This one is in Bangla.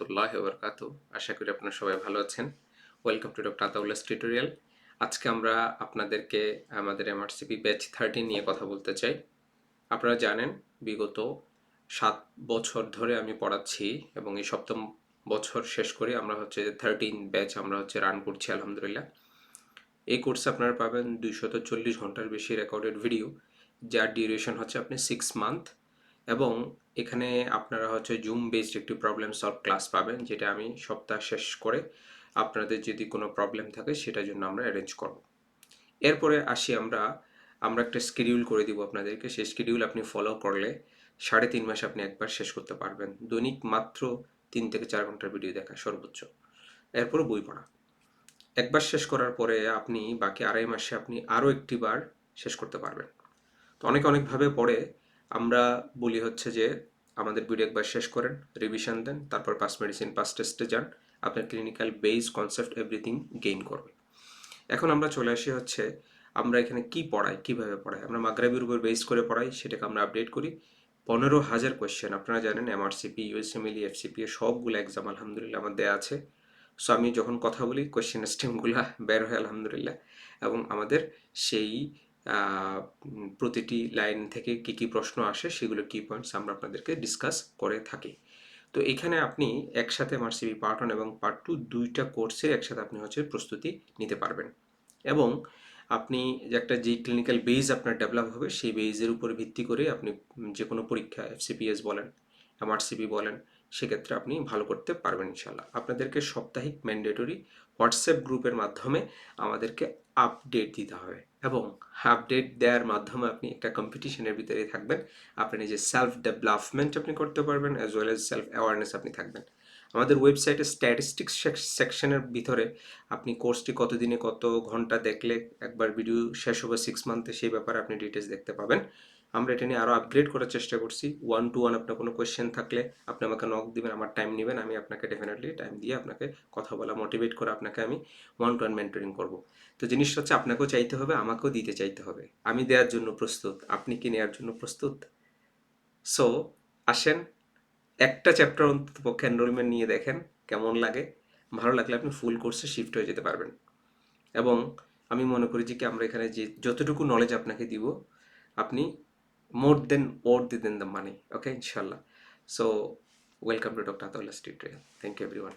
রহমতুল্লাহ বরকাত আশা করি আপনারা সবাই ভালো আছেন। Welcome to doctor Ataullah tutorial আজকে আমরা আপনাদেরকে আমাদের এমআরসিপি ব্যাচ থার্টি নিয়ে কথা বলতে চাই। আপনারা জানেন, বিগত সাত বছর ধরে আমি পড়াচ্ছি এবং এই সপ্তম বছর শেষ করে আমরা হচ্ছে থার্টিন ব্যাচ আমরা হচ্ছে রান করছি, আলহামদুলিল্লাহ। এই কোর্সে আপনারা পাবেন দুইশত চল্লিশ ঘণ্টার বেশি রেকর্ডেড ভিডিও যার ডিউরেশন হচ্ছে আপনি সিক্স মান্থ এবং এখানে আপনারা হচ্ছে জুম বেসড একটি প্রবলেম সলভ ক্লাস পাবেন, যেটা আমি সপ্তাহ শেষ করে আপনাদের যদি কোনো প্রবলেম থাকে সেটার জন্য আমরা অ্যারেঞ্জ করব। এরপরে আসি আমরা আমরা একটা স্কেডিউল করে দিব আপনাদেরকে। সেই স্কেডিউল আপনি ফলো করলে সাড়ে তিন মাসে আপনি একবার শেষ করতে পারবেন। দৈনিক মাত্র তিন থেকে চার ঘণ্টার ভিডিও দেখা সর্বোচ্চ। এরপরে বই পড়া। একবার শেষ করার পরে আপনি বাকি আড়াই মাসে আপনি আরও একটি বার শেষ করতে পারবেন। তো অনেক অনেকভাবে পড়ে। আমরা বলি হচ্ছে যে আমাদের ভিডিও একবার শেষ করেন রিভিশন দেন, তারপর পাস মেডিসিন পাস টেস্টে যান, আপনার clinical base concept everything gain করবে এখন আমরা চলে আসি হচ্ছে, আমরা এখানে কি পড়াই, কীভাবে পড়াই? আমরা মাগরাবির উপর বেস করে পড়াই, সেটাকে আমরা আপডেট করি। পনেরো হাজার কোয়েশ্চেন আপনারা জানেন এমআরসিপি ইউএসএমএলই এফসিপি সবগুলো এক্সাম আলহামদুলিল্লাহ আমার দেওয়া আছে। সো আমি যখন কথা বলি কোয়েশ্চেন স্টেমগুলো বের হয়, আলহামদুলিল্লাহ। এবং আমাদের সেই প্রতিটি লাইন থেকে কি কি প্রশ্ন আসে সেগুলো কি পয়েন্টস আমরা আপনাদেরকে ডিসকাস করে থাকি। তো এখানে আপনি একসাথে এমআরসিবি পার্ট ওয়ান এবং পার্ট টু দুইটা কোর্সের একসাথে আপনি হচ্ছে প্রস্তুতি নিতে পারবেন। এবং আপনি একটা যে ক্লিনিক্যাল বেজ আপনার ডেভেলপ হবে সেই বেজের উপর ভিত্তি করে আপনি যে কোনো পরীক্ষা এফসিপিএস বলেন এমআরসিপি বলেন সেক্ষেত্রে আপনি ভালো করতে পারবেন ইনশাল্লাহ আপনাদেরকে সাপ্তাহিক ম্যান্ডেটরি হোয়াটসঅ্যাপ গ্রুপের মাধ্যমে আমাদেরকে আপডেট দিতে হবে এবং আপডেট দেওয়ার মাধ্যমে আপনি একটা কম্পিটিশনের ভিতরে থাকবেন। আপনি নিজের সেলফ ডেভেলপমেন্ট আপনি করতে পারবেন as well as self awareness আপনি থাকবেন। আমাদের ওয়েবসাইটে স্ট্যাটিস্টিক্স সেকশনের ভিতরে আপনি কোর্সটি কতদিনে কত ঘণ্টা দেখলে একবার ভিডিও শেষ হবে সিক্স মান্থে সেই ব্যাপারে আপনি ডিটেলস দেখতে পাবেন। আমরা এটা নিয়ে আরও আপগ্রেড করার চেষ্টা করছি। ওয়ান টু ওয়ান আপনার কোনো কোয়েশ্চেন থাকলে আপনি আমাকে নক দিবেন, আমার টাইম নেবেন, আমি আপনাকে ডেফিনেটলি টাইম দিয়ে আপনাকে কথা বলা মোটিভেট করে আপনাকে আমি ওয়ান টু ওয়ান মেন্টরিং করব। তো জিনিসটা হচ্ছে আপনাকেও চাইতে হবে, আমাকেও দিতে চাইতে হবে। আমি দেওয়ার জন্য প্রস্তুত, আপনি কি নেওয়ার জন্য প্রস্তুত? সো আসেন, একটা চ্যাপ্টার অন্তত পক্ষে এনরোলমেন্ট নিয়ে দেখেন, কেমন লাগে। ভালো লাগলে আপনি ফুল কোর্সে শিফট হয়ে যেতে পারবেন। এবং আমি মনে করি যে কি আমরা এখানে যে যতটুকু নলেজ আপনাকে দিব, আপনি more than worth than the money. Okay inshallah. So welcome to dr atullah street trail thank you everyone